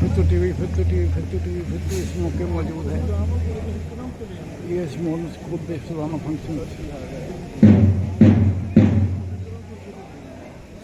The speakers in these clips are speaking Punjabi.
Fittu TV Fittu TV Fittu TV Fittu ਇਸ ਮੌਕੇ ਮੌਜੂਦ ਹੈ ਇਹ ਇਸ ਮੋਡਲ ਸਕੂਲ ਦੇ ਸਾਲਾਨਾ ਫੰਕਸ਼ਨ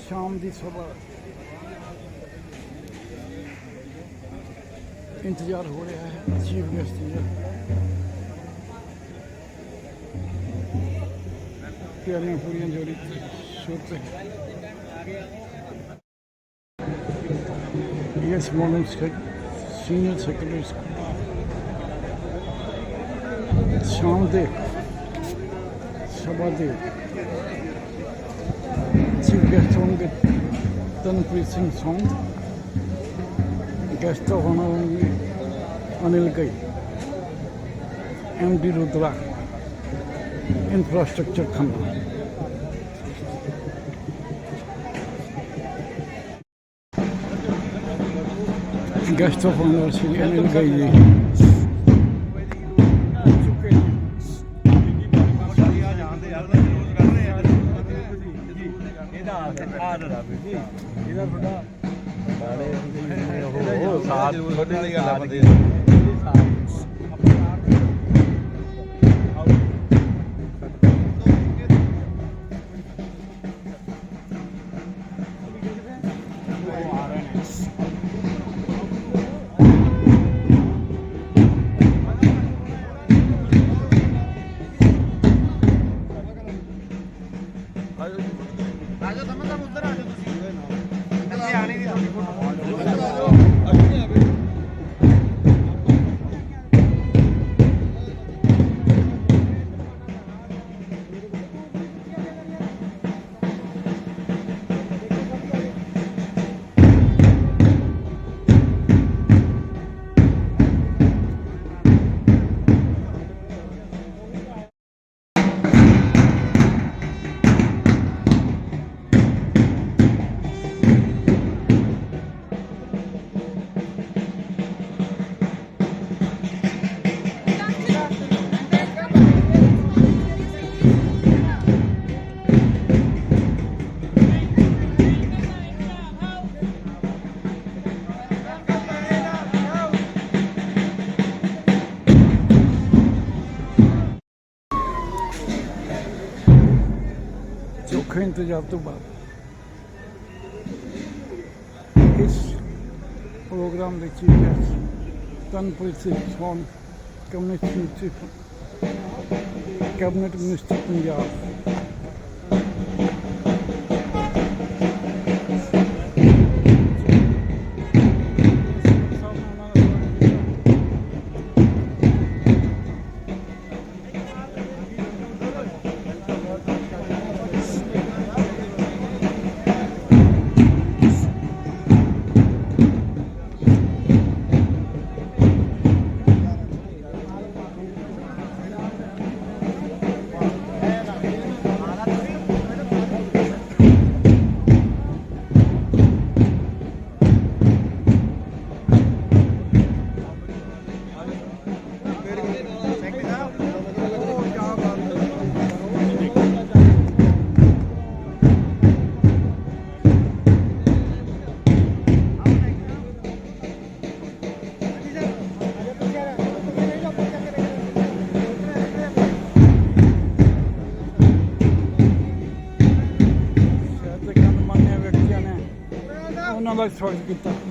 ਸ਼ਾਮ ਦੀ ਸਭਾ ਇੰਤਜ਼ਾਰ ਹੋ ਰਿਹਾ ਹੈ ਚੀਫ ਗੈਸਟ ਦਾ ਤਿਆਰੀਆਂ ਪੂਰੀਆਂ ਜੋਰੀ ਸ਼ੁਰੂ ਤੇ Yes, morning, senior secondary school. ਦੇ ਸਭਾ ਦੇ ਚੀਫ ਗੈਸਟ ਹੋਣਗੇ ਤਨਪ੍ਰੀਤ ਸਿੰਘ ਸੌਂਗ ਗੈਸਟ ਹੋਣਗੇ Anil Gai M D Rudra infrastructure Khanna guest of honour Shri Anil Gai ji ਚੁੱਕੇ ਜੀ ਉਹ ਸਾਥ ਛੋਟੇ ਦੀ ਗੱਲ ਆ ਬੰਦੇ ਆਜੋ ਇੰਤਜ਼ਾਰ ਤੋਂ ਬਾਅਦ। ਇਸ ਪ੍ਰੋਗਰਾਮ ਦੇ chief guest Tanpreet Singh Sond commission cabinet minister Punjab. ਉਹਨਾਂ ਦਾ ਸਵਾਗਤ ਕੀਤਾ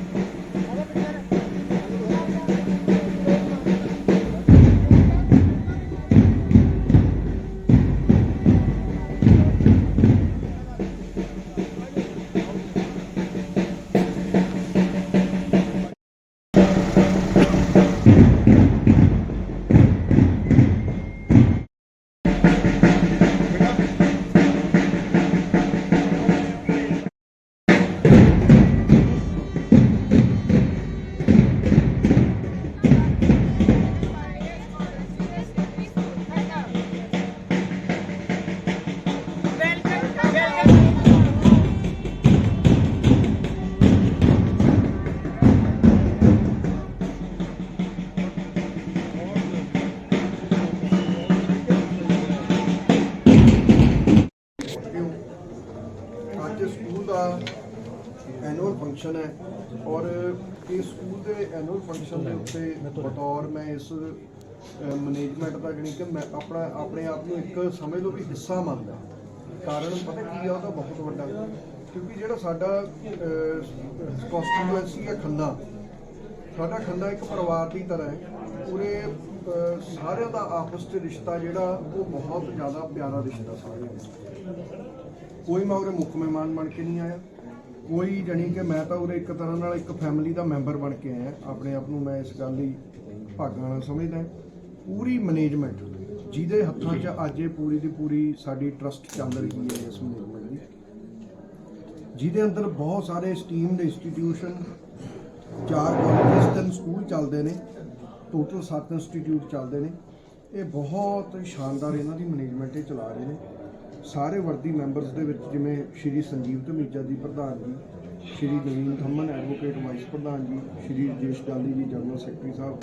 ਫੰਕਸ਼ਨ ਹੈ। ਔਰ ਇਸ ਸਕੂਲ ਦੇ ਐਨੂਅਲ ਫੰਕਸ਼ਨ ਦੇ ਉੱਤੇ ਬਤੌਰ ਮੈਂ ਇਸ ਮੈਨੇਜਮੈਂਟ ਦਾ ਜਾਣੀ ਕਿ ਮੈਂ ਆਪਣਾ ਆਪਣੇ ਆਪ ਨੂੰ ਇੱਕ ਸਮਝ ਲਓ ਵੀ ਹਿੱਸਾ ਮੰਨਦਾ। ਕਾਰਨ ਪਤਾ ਕੀ ਆ ਉਹਦਾ ਬਹੁਤ ਵੱਡਾ ਕਿਉਂਕਿ ਜਿਹੜਾ ਸਾਡਾ ਕਨਸਟੀਟੂਐਂਸੀ ਹੈ ਖੰਨਾ ਸਾਡਾ ਖੰਨਾ ਇੱਕ ਪਰਿਵਾਰ ਦੀ ਤਰ੍ਹਾਂ ਹੈ। ਪੂਰੇ ਸਾਰਿਆਂ ਦਾ ਆਪਸ 'ਚ ਰਿਸ਼ਤਾ ਜਿਹੜਾ ਉਹ ਬਹੁਤ ਜ਼ਿਆਦਾ ਪਿਆਰਾ ਰਿਸ਼ਤਾ ਸਾਰਿਆਂ ਦਾ। ਕੋਈ ਮੈਂ ਉਰੇ ਮੁੱਖ ਮਹਿਮਾਨ ਬਣ ਕੇ ਨਹੀਂ ਆਇਆ। ਕੋਈ ਜਾਣੀ ਕਿ ਮੈਂ ਤਾਂ ਉਰੇ ਇੱਕ ਤਰ੍ਹਾਂ ਨਾਲ ਇੱਕ ਫੈਮਿਲੀ ਦਾ ਮੈਂਬਰ ਬਣ ਕੇ ਆਇਆ। ਆਪਣੇ ਆਪ ਨੂੰ ਮੈਂ ਇਸ ਗੱਲ ਲਈ ਭਾਗਾਂ ਨਾਲ ਸਮਝਦਾ। ਪੂਰੀ ਮੈਨੇਜਮੈਂਟ ਜਿਹਦੇ ਹੱਥਾਂ 'ਚ ਅੱਜ ਇਹ ਪੂਰੀ ਦੀ ਪੂਰੀ ਸਾਡੀ ਟਰਸਟ ਚੱਲ ਰਹੀ ਹੈ ਇਸ ਮੈਨੇਜਮੈਂਟ ਦੀ। ਜਿਹਦੇ ਅੰਦਰ ਬਹੁਤ ਸਾਰੇ ਸਟੀਮ ਇੰਸਟੀਟਿਊਸ਼ਨ ਚਾਰ ਕਾਲਜਸ ਤਿੰਨ ਸਕੂਲ ਚੱਲਦੇ ਨੇ। ਟੋਟਲ 7 ਇੰਸਟੀਟਿਊਟ ਚੱਲਦੇ ਨੇ। ਇਹ ਬਹੁਤ ਸ਼ਾਨਦਾਰ ਇਹਨਾਂ ਦੀ ਮੈਨੇਜਮੈਂਟ ਇਹ ਚਲਾ ਰਹੇ ਨੇ। ਸਾਰੇ ਵਰਦੀ ਮੈਂਬਰਸ ਦੇ ਵਿੱਚ ਜਿਵੇਂ ਸ਼੍ਰੀ ਸੰਜੀਵ ਧਮੀਜਾ ਜੀ ਪ੍ਰਧਾਨ ਜੀ, ਸ਼੍ਰੀ ਨਵੀਨ ਥੰਮਨ ਐਡਵੋਕੇਟ, ਵਾਈਸ ਪ੍ਰਧਾਨ ਜੀ, ਸ਼੍ਰੀ Rajesh Dali ji, general secretary Sahib,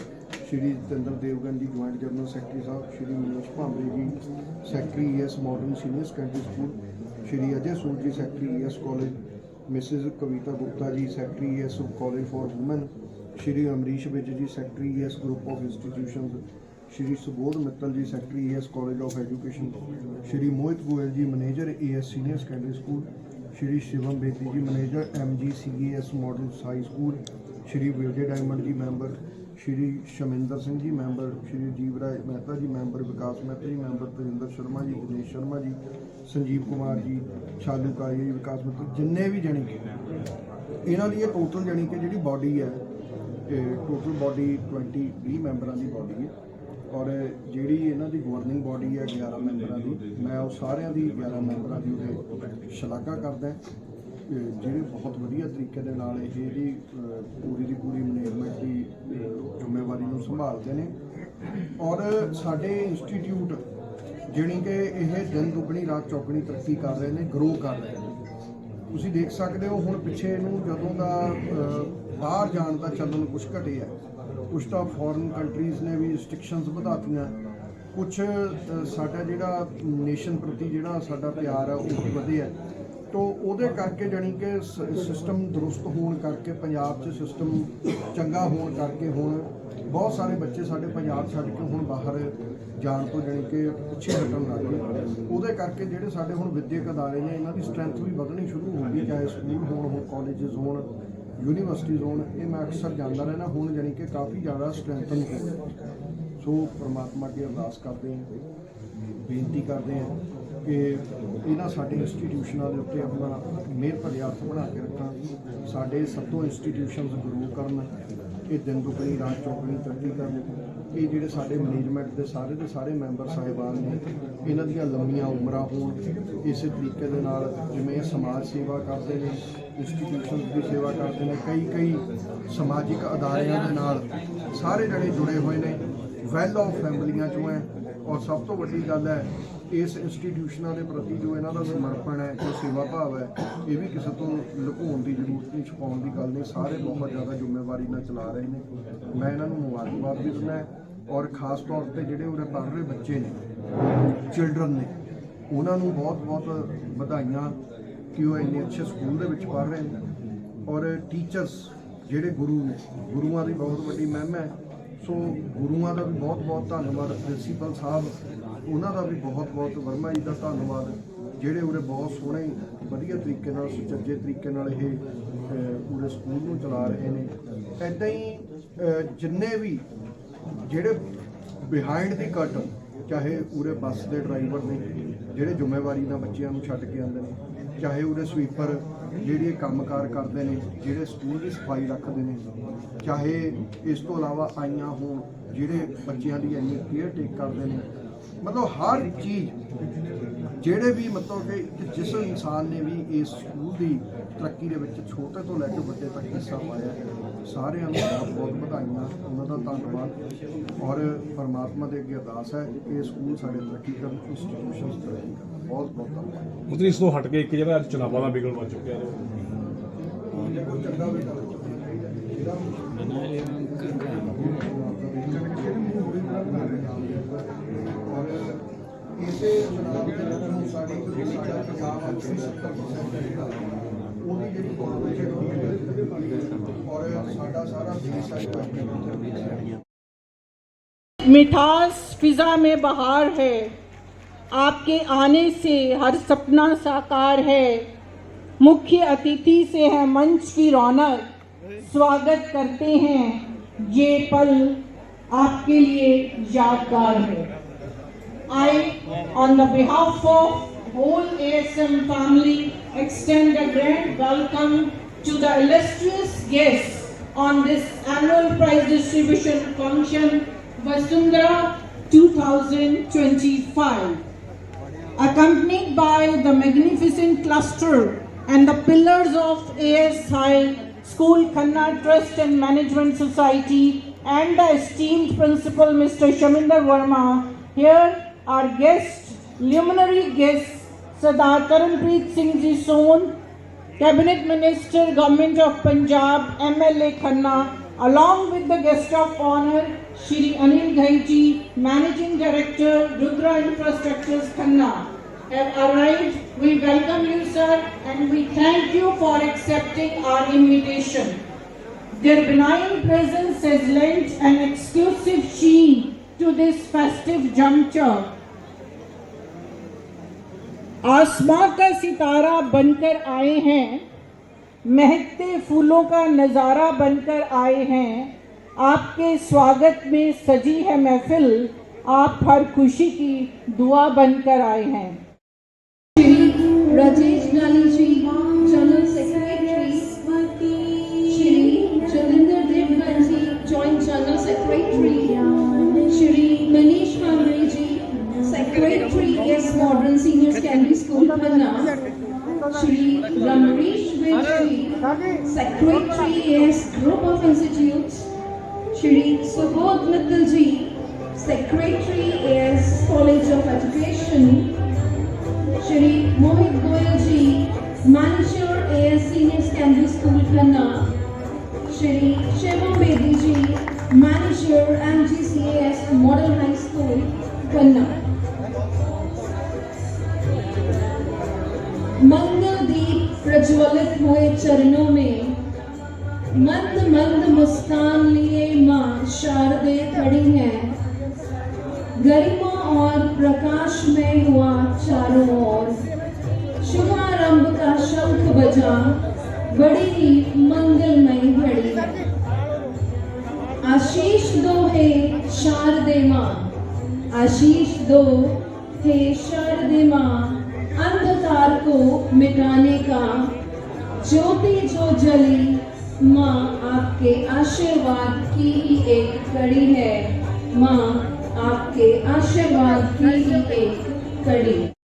Shri Jatinder Devgan ji, joint general secretary Sahib, Shri Manish Bhambre ji, secretary ES modern senior secondary school, Shri Ajay Sur ji, secretary ES college, Mrs Kavita Gupta ji, secretary ES college for women Shri Amrish Vij ji, secretary ES group of institutions Shri Subodh Mittal ji, secretary ES college of education, Shri Mohit Goyal ji, manager AS senior secondary school, Shri Shivam Bedi ji, manager MG CAS model Sai school, Shri Vijay Diamond ji, member, Shri Shaminder Singh ji, member, Shri ਜੀਵ ਰਾਏ ਮਹਿਤਾ ਜੀ, ਮੈਂਬਰ, ਵਿਕਾਸ ਮਹਿਤਾ ਜੀ, ਮੈਂਬਰ ਤਰਿੰਦਰ ਸ਼ਰਮਾ ਜੀ, ਦਿਨੇਸ਼ ਸ਼ਰਮਾ ਜੀ, ਸੰਜੀਵ ਕੁਮਾਰ ਜੀ ਸ਼ਾਲੂ ਕਾਲੀ ਜੀ, ਵਿਕਾਸ ਮਿੱਤਲ ਜਿੰਨੇ ਵੀ ਜਾਣੀ ਕਿ ਇਹਨਾਂ ਦੀ ਇਹ ਟੋਟਲ ਜਾਣੀ ਕਿ ਜਿਹੜੀ ਬਾਡੀ ਹੈ ਟੋਟਲ ਬਾਡੀ 20 20 ਮੈਂਬਰਾਂ ਦੀ ਬਾਡੀ ਹੈ। ਔਰ ਜਿਹੜੀ ਇਹਨਾਂ ਦੀ ਗਵਰਨਿੰਗ ਬਾਡੀ ਹੈ 11 ਮੈਂਬਰਾਂ ਦੀ, ਮੈਂ ਉਹ ਸਾਰਿਆਂ ਦੀ 11 ਮੈਂਬਰਾਂ ਦੀ ਉਹਦੇ ਸ਼ਲਾਘਾ ਕਰਦਾ ਜਿਹੜੇ ਬਹੁਤ ਵਧੀਆ ਤਰੀਕੇ ਦੇ ਨਾਲ ਇਹ ਜਿਹੜੀ ਪੂਰੀ ਦੀ ਪੂਰੀ ਮੈਨੇਜਮੈਂਟ ਦੀ ਜ਼ਿੰਮੇਵਾਰੀ ਨੂੰ ਸੰਭਾਲਦੇ ਨੇ। ਔਰ ਸਾਡੇ ਇੰਸਟੀਚਿਊਟ ਜਿਹੜੀ ਕਿ ਇਹ ਦਿਨ ਦੁੱਗਣੀ, ਰਾਤ ਚੌਗਣੀ ਤਰੱਕੀ ਕਰ ਰਹੇ ਨੇ ਗਰੋ ਕਰ ਰਹੇ ਨੇ। ਤੁਸੀਂ ਦੇਖ ਸਕਦੇ ਹੋ ਹੁਣ ਪਿੱਛੇ ਇਹਨੂੰ ਜਦੋਂ ਦਾ ਬਾਹਰ ਜਾਣ ਦਾ ਚੱਲਣ ਕੁਝ ਘਟਿਆ ਕੁਝ ਤਾਂ ਫੋਰਨ ਕੰਟਰੀਜ਼ ਨੇ ਵੀ ਰਿਸਟ੍ਰਿਕਸ਼ਨਸ ਵਧਾਤੀਆਂ। ਕੁਝ ਸਾਡਾ ਜਿਹੜਾ ਨੇਸ਼ਨ ਪ੍ਰਤੀ ਜਿਹੜਾ ਸਾਡਾ ਪਿਆਰ ਹੈ ਉਹ ਵੀ ਵਧਿਆ ਤੋ ਉਹਦੇ ਕਰਕੇ ਜਾਣੀ ਕਿ ਸਿਸਟਮ ਦਰੁਸਤ ਹੋਣ ਕਰਕੇ, ਪੰਜਾਬ 'ਚ ਸਿਸਟਮ ਚੰਗਾ ਹੋਣ ਕਰਕੇ ਹੁਣ ਬਹੁਤ ਸਾਰੇ ਬੱਚੇ ਸਾਡੇ ਪੰਜਾਬ ਛੱਡ ਕੇ ਹੁਣ ਬਾਹਰ ਜਾਣ ਤੋਂ ਜਾਣੀ ਕਿ ਪਿੱਛੇ ਹਟਣ ਲੱਗ ਗਏ। ਉਹਦੇ ਕਰਕੇ ਜਿਹੜੇ ਸਾਡੇ ਹੁਣ ਵਿਦਿਅਕ ਅਦਾਰੇ ਨੇ, ਇਹਨਾਂ ਦੀ ਸਟਰੈਂਥ ਵੀ ਵਧਣੀ ਸ਼ੁਰੂ ਹੋ ਗਈ, ਚਾਹੇ ਸਕੂਲ ਹੋਣ, ਹੁਣ ਕਾਲਜਸ ਹੋਣ। ਯੂਨੀਵਰਸਿਟੀਜ਼ ਹੋਣ ਇਹ ਮੈਂ ਅਕਸਰ ਜਾਂਦਾ ਰਹਿਣਾ ਹੁਣ ਜਾਣੀ ਕਿ ਕਾਫੀ ਜ਼ਿਆਦਾ ਸਟਰੈਂਥਨ ਹੋ ਸੋ ਪ੍ਰਮਾਤਮਾ ਅੱਗੇ ਅਰਦਾਸ ਕਰਦੇ ਹਾਂ, ਬੇਨਤੀ ਕਰਦੇ ਹਾਂ ਕਿ ਇਹਨਾਂ ਸਾਡੇ ਇੰਸਟੀਟਿਊਸ਼ਨਾਂ ਦੇ ਉੱਤੇ ਆਪਣਾ ਮਿਹਰ ਭਰੇ ਹੱਥ ਬਣਾ ਕੇ ਰੱਖਾਂ। ਸਾਡੇ ਸਭ ਤੋਂ ਇੰਸਟੀਟਿਊਸ਼ਨਸ ਗਰੋ ਕਰਨ, ਇਹ ਦਿਨ ਦੁਗਣੀ, ਰਾਤ ਚੌਗਣੀ ਤਰੱਕੀ ਕਰਨ। ਕਿ ਜਿਹੜੇ ਸਾਡੇ ਮੈਨੇਜਮੈਂਟ ਦੇ ਸਾਰੇ ਦੇ ਸਾਰੇ ਮੈਂਬਰ ਸਾਹਿਬਾਨ ਨੇ, ਇਹਨਾਂ ਦੀਆਂ ਲੰਮੀਆਂ ਉਮਰਾਂ ਹੋਣ, ਇਸੇ ਤਰੀਕੇ ਦੇ ਨਾਲ ਜਿਵੇਂ ਸਮਾਜ ਸੇਵਾ ਕਰਦੇ ਨੇ ਇੰਸਟੀਟਿਊਸ਼ਨ ਦੀ ਸੇਵਾ ਕਰਦੇ ਨੇ ਕਈ ਕਈ ਸਮਾਜਿਕ ਅਦਾਰਿਆਂ ਦੇ ਨਾਲ ਸਾਰੇ ਜਣੇ ਜੁੜੇ ਹੋਏ ਨੇ ਵੈਲ ਆਫ ਫੈਮਲੀਆਂ ਚੋਂ ਹੈ। ਔਰ ਸਭ ਤੋਂ ਵੱਡੀ ਗੱਲ ਹੈ ਇਸ ਇੰਸਟੀਟਿਊਸ਼ਨਾਂ ਦੇ ਪ੍ਰਤੀ ਜੋ ਇਹਨਾਂ ਦਾ ਸਮਰਪਣ ਹੈ, ਜੋ ਸੇਵਾ ਭਾਵ ਹੈ, ਇਹ ਵੀ ਕਿਸੇ ਤੋਂ ਲੁਕਾਉਣ ਦੀ ਜ਼ਰੂਰਤ ਨਹੀਂ, ਛੁਪਾਉਣ ਦੀ ਗੱਲ ਨਹੀਂ। ਸਾਰੇ ਬਹੁਤ ਜ਼ਿਆਦਾ ਜ਼ਿੰਮੇਵਾਰੀ ਨਾਲ ਚਲਾ ਰਹੇ ਨੇ। ਮੈਂ ਇਹਨਾਂ ਨੂੰ ਮੁਬਾਰਕਬਾਦ ਵੀ ਦਿੰਦਾ ਔਰ ਖਾਸ ਤੌਰ ਤੇ ਜਿਹੜੇ ਉਰੇ ਪੜ੍ਹ ਰਹੇ ਬੱਚੇ ਨੇ ਚਿਲਡਰਨ ਨੇ, ਉਹਨਾਂ ਨੂੰ ਬਹੁਤ ਬਹੁਤ ਵਧਾਈਆਂ ਕਿ ਉਹ ਇੰਨੇ ਅੱਛੇ ਸਕੂਲ ਦੇ ਵਿੱਚ ਪੜ੍ਹ ਰਹੇ ਨੇ। ਔਰ ਟੀਚਰਸ ਜਿਹੜੇ ਗੁਰੂ ਨੇ, ਗੁਰੂਆਂ ਦੀ ਬਹੁਤ ਵੱਡੀ ਮਹਿਮਾ ਹੈ। ਸੋ ਗੁਰੂਆਂ ਦਾ ਵੀ ਬਹੁਤ ਬਹੁਤ ਧੰਨਵਾਦ। ਪ੍ਰਿੰਸੀਪਲ ਸਾਹਿਬ ਉਹਨਾਂ ਦਾ ਵੀ ਬਹੁਤ ਬਹੁਤ ਵਰਮਾ ਜੀ ਦਾ ਧੰਨਵਾਦ। ਜਿਹੜੇ ਉਰੇ ਬਹੁਤ ਸੋਹਣੇ ਵਧੀਆ ਤਰੀਕੇ ਨਾਲ ਸੁਚੱਜੇ ਤਰੀਕੇ ਨਾਲ ਇਹ ਅਹ, ਪੂਰੇ ਸਕੂਲ ਨੂੰ ਚਲਾ ਰਹੇ ਨੇ। ਐਦਾਂ ਹੀ ਜਿੰਨੇ ਵੀ ਜਿਹੜੇ ਬਿਹਾਈਂਡ ਦੀ ਕੱਟ ਚਾਹੇ ਉਰੇ ਬੱਸ ਦੇ ਡਰਾਈਵਰ ਨੇ ਜਿਹੜੇ ਜ਼ਿੰਮੇਵਾਰੀ ਨਾਲ ਬੱਚਿਆਂ ਨੂੰ ਛੱਡ ਕੇ ਆਉਂਦੇ ਨੇ ਚਾਹੇ ਉਰੇ ਸਵੀਪਰ ਜਿਹੜੇ ਕੰਮਕਾਰ ਕਰਦੇ ਨੇ ਜਿਹੜੇ ਸਕੂਲ ਦੀ ਸਫ਼ਾਈ ਰੱਖਦੇ ਨੇ ਚਾਹੇ ਇਸ ਤੋਂ ਇਲਾਵਾ ਆਈਆਂ ਹੋਣ ਜਿਹੜੇ ਬੱਚਿਆਂ ਦੀ ਇੰਨੀ ਕੇਅਰ ਟੇਕ ਕਰਦੇ ਨੇ ਮਤਲਬ ਹਰ ਚੀਜ਼ ਜਿਹੜੇ ਵੀ ਮਤਲਬ ਕਿ ਜਿਸ ਇਨਸਾਨ ਨੇ ਵੀ ਇਸ ਸਕੂਲ ਦੀ ਤਰੱਕੀ ਦੇ ਵਿੱਚ ਛੋਟੇ ਤੋਂ ਲੈ ਕੇ ਵੱਡੇ ਤੱਕ ਹਿੱਸਾ ਪਾਇਆ ਹੈ, ਸਾਰਿਆਂ ਨੂੰ ਬਹੁਤ ਬਹੁਤ ਵਧਾਈਆਂ ਉਹਨਾਂ ਦਾ ਧੰਨਵਾਦ ਔਰ ਪਰਮਾਤਮਾ ਦੇ ਅੱਗੇ ਅਰਦਾਸ ਹੈ ਕਿ ਇਹ ਸਕੂਲ ਸਾਡੇ ਤਰੱਕੀ ਕਰਨ ਇੰਸਟੀਟਿਊਸ਼ਨਸ ਤਰੱਕੀ ਕਰਨ। ਬਹੁਤ ਬਹੁਤ ਧੰਨਵਾਦ। ਉਤਰੀ ਇਸ ਤੋਂ ਹਟ ਕੇ ਇੱਕ ਜਿਹੜਾ ਅੱਜ ਚੁਣਾਵਾਂ ਦਾ ਵਿਗੜ ਬਣ ਚੁੱਕਿਆ ਚੰਗਾ ਇਸੇ ਚੁਣਾਵ ਦੇ ਵਿੱਚ ਸਾਡੀ ਸਾਡਾ ਪੰਜਾਬ ਅੱਜ ਵੀ 70% ਜਿਹੜਾ ਉਹਦੀ ਜਿਹੜੀ ਕੋਆਰਡੀਨੇਸ਼ਨ ਔਰ ਸਾਡਾ ਸਾਰਾ ਬੇਸ ਹੈ मिठास फिजा में बहार है आपके आने से हर सपना साकार है मुख्य अतिथि से है मंच की रौनक स्वागत करते हैं ये पल आपके लिए यादगार है I, on the behalf of whole ASM family, extend a grand welcome to the illustrious guests on this annual prize distribution function, Vasundhara 2025. Accompanied by the magnificent cluster and the pillars of AS High School Khanna Trust and Management Society and the esteemed principal Mr. Shaminder Verma, here are guests, luminary guests, Sardar Karanpreet Singh Ji Sohn, Cabinet Minister, Government of Punjab, MLA Khanna, along with the guest of honor, Shri Anil Ghai Managing Director, Rudra Infrastructures Khanna, have arrived. We welcome you, sir, and we thank you for accepting our invitation. Their benign presence has lent an exclusive sheen to this festive juncture. आसमां का सितारा बनकर आए हैं, महकते फूलों का नज़ारा बनकर आए हैं। आपके स्वागत में सजी है महफिल, आप हर खुशी की दुआ बनकर आए हैं। Shri School, Panna, Shri Ved Secretary S Group of Institutes, Shri Subodh Mittal ji, Secretary S College of Education, Shri Mohit Goyal ji, Manager AS Senior Secondary School Khanna, Shri Shivam Bedi ji, Manager MGCAS Model High School Khanna. मंगल दीप प्रज्वलित हुए चरणों में। मंद मंद मुस्कान लिए माँ शारदे खड़ी हैं। गरिमा और प्रकाश में हुआ चारों ओर। शुभारंभ का शंख बजा, बड़ी ही मंगलमयी घड़ी। आशीष दो हे शारदे माँ, आशीष दो हे शारदे माँ। अंधकार को मिटाने का ज्योति जो जली, माँ आपके आशीर्वाद की ही एक कड़ी है। माँ आपके आशीर्वाद की ही एक कड़ी।